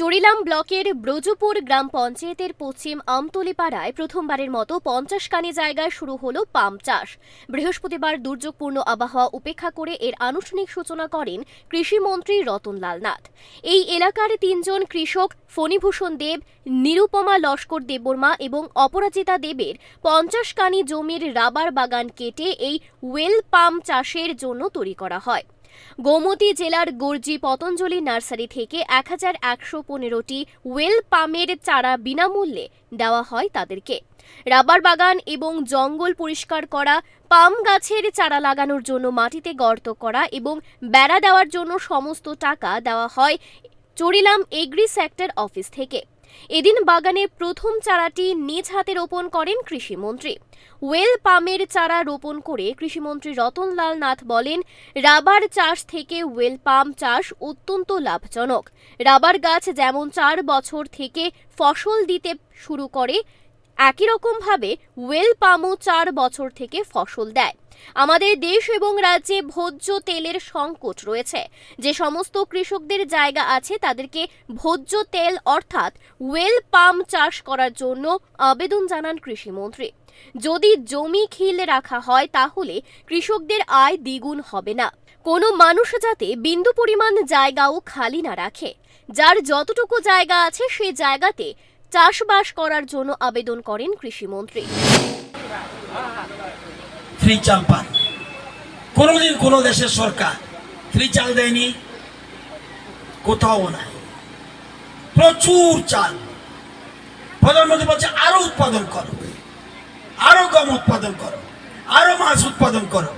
চরিলাম ব্লকের ব্রজপুর গ্রাম পঞ্চায়েতের পশ্চিম আমতলিপাড়ায় প্রথমবারের মতো পঞ্চাশ কানি জায়গায় শুরু হলো পাম চাষ। বৃহস্পতিবার দুর্যোগপূর্ণ আবহাওয়া উপেক্ষা করে এর আনুষ্ঠানিক সূচনা করেন কৃষিমন্ত্রী রতনলাল নাথ। এই এলাকার তিনজন কৃষক ফণীভূষণ দেব, নিরুপমা লস্কর দেববর্মা এবং অপরাজিতা দেবের পঞ্চাশ কানি জমির রাবার বাগান কেটে এই ওয়েল পাম চাষের জন্য তৈরি করা হয়। গোমতী জেলার গর্জি পতঞ্জলি নার্সারি থেকে এক হাজার একশো পনেরোটি ওয়েল পামের চারা বিনামূল্যে দেওয়া হয় তাদেরকে। রাবার বাগান এবং জঙ্গল পরিষ্কার করা, পাম গাছের চারা লাগানোর জন্য মাটিতে গর্ত করা এবং বেড়া দেওয়ার জন্য সমস্ত টাকা দেওয়া হয় চরিলাম এগ্রি সেক্টর অফিস থেকে। এদিন বাগানে প্রথম চারাটি নিজ হাতে রোপণ করেন কৃষিমন্ত্রী। ওয়েল পামের চারা রোপণ করে কৃষিমন্ত্রী রতনলাল নাথ বলেন, রাবার চাষ থেকে ওয়েল পাম চাষ অত্যন্ত লাভজনক। রাবার গাছ যেমন চার বছর থেকে ফসল দিতে শুরু করে, একই রকমভাবে ওয়েল পামও চার বছর থেকে ফসল দেয়। আমাদের দেশ এবং রাজ্যে ভোজ্য তেলের সংকট রয়েছে। যে সমস্ত কৃষকদের জায়গা আছে, তাদেরকে ভোজ্য তেল অর্থাৎ ওয়েল পাম চাষ করার জন্য আবেদন জানান কৃষিমন্ত্রী। যদি জমি খিল রাখা হয়, তাহলে কৃষকদের আয় দ্বিগুণ হবে না। কোনো মানুষ যাতে বিন্দু পরিমাণ জায়গাও খালি না রাখে। যার যতটুকু জায়গা আছে সেই জায়গাতে চাষবাস করার জন্য আবেদন করেন কৃষিমন্ত্রী। ফ্রি চাল পান কোনোদিন কোনো দেশের সরকার ফ্রি চাল দেয়নি, কোথাও নাই। প্রচুর চাল। প্রধানমন্ত্রী বলছে, আরও উৎপাদন করো। আরও গম উৎপাদন করো। আরও মাছ উৎপাদন করো।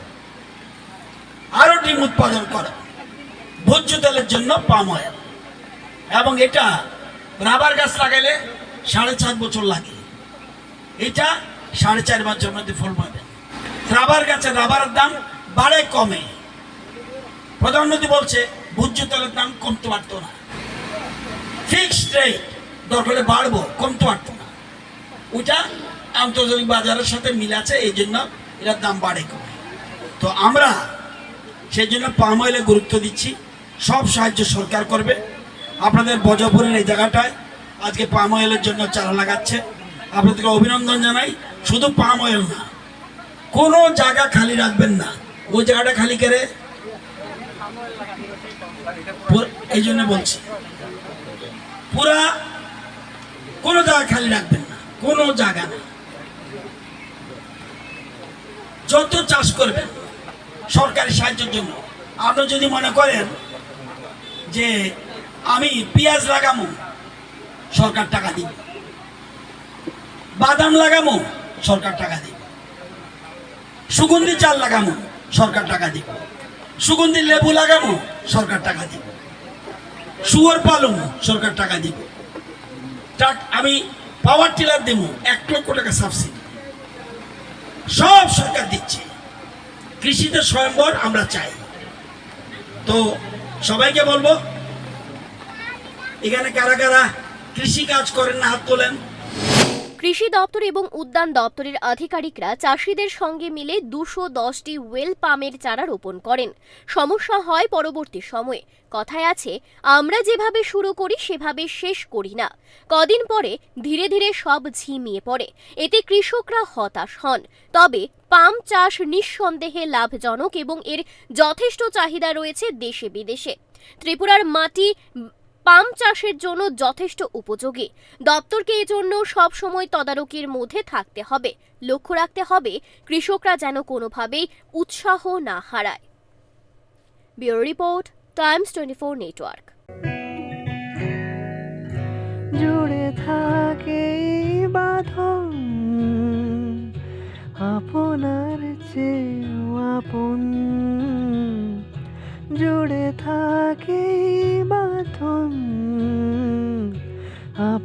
আরও ডিম উৎপাদন করো। ভোজ্য তেলের জন্য পাম অয়েল। এবং এটা রাবার গাছ লাগাইলে সাড়ে চার বছর লাগে। এটা সাড়ে চার বছর মধ্যে ফল পাবে। রাবার গাছের রাবারের দাম বাড়ে, কমে। প্রধানমন্ত্রী বলছে ভোজ্য তেলের দাম কমতে পারতো না। ফিক্সড রেট দরকার বাড়বো, কমতে পারতো না। ওটা আন্তর্জাতিক বাজারের সাথে মিল আছে, এই জন্য এটার দাম বাড়ে, কমে। তো আমরা সেই জন্য পাম অয়েলে গুরুত্ব দিচ্ছি। সব সাহায্য সরকার করবে। আপনাদের বজপুরের এই জায়গাটায় আজকে পাম অয়েলের জন্য চারা লাগাচ্ছে। আপনাদেরকে অভিনন্দন জানাই। শুধু পাম অয়েল না কোনো জায়গা খালি রাখবেন না। ওই জায়গাটা খালি করে এই জন্য বলছি। পুরা কোনো জায়গা খালি রাখবেন না। কোনো জায়গা না। যত চাষ করবেন, সরকারি সাহায্যের জন্য। আপনি যদি মনে করেন যে আমি পেঁয়াজ লাগামো, সরকার টাকা দিবে। বাদাম লাগামো, সরকার টাকা দিবে। সুগন্ধি চাল লাগামো, সরকার টাকা দিব। সুগন্ধি লেবু লাগামো, সরকার টাকা দিব। শুয়োর পালন সরকার টাকা দিব। আমি পাওয়ার টিলার দেবো, এক লক্ষ টাকা সাবসিডি। সব সরকার দিচ্ছে। কৃষিতে স্বয়ংবর আমরা চাই। তো সবাইকে বলব, এখানে কারা কারা কৃষি কাজ করেন না, হাত তোলেন। কৃষি দপ্তর এবং উদ্যান দপ্তরের আধিকারিকরা চাষিদের সঙ্গে মিলে দুশো দশটি ওয়েল পামের চারা রোপণ করেন। সমস্যা হয় পরবর্তী সময়ে। কথায় আছে, আমরা যেভাবে শুরু করি, সেভাবে শেষ করি না। কদিন পরে ধীরে ধীরে সব ঝিমিয়ে পড়ে। এতে কৃষকরা হতাশ হন। তবে পাম চাষ নিঃসন্দেহে লাভজনক এবং এর যথেষ্ট চাহিদা রয়েছে দেশে বিদেশে। ত্রিপুরার মাটি পাম চাষের জন্য যথেষ্ট উপযোগী। দপ্তরকে এজন্য সবসময় তদারকির মধ্যে থাকতে হবে। লক্ষ্য রাখতে হবে, কৃষকরা যেন কোনোভাবেই উৎসাহ না হারায়। Bureau report, Times twenty four network. জুড়ে থাকে বাঁধন, আপনার চেয়েও আপন। জুড়ে থাকে এই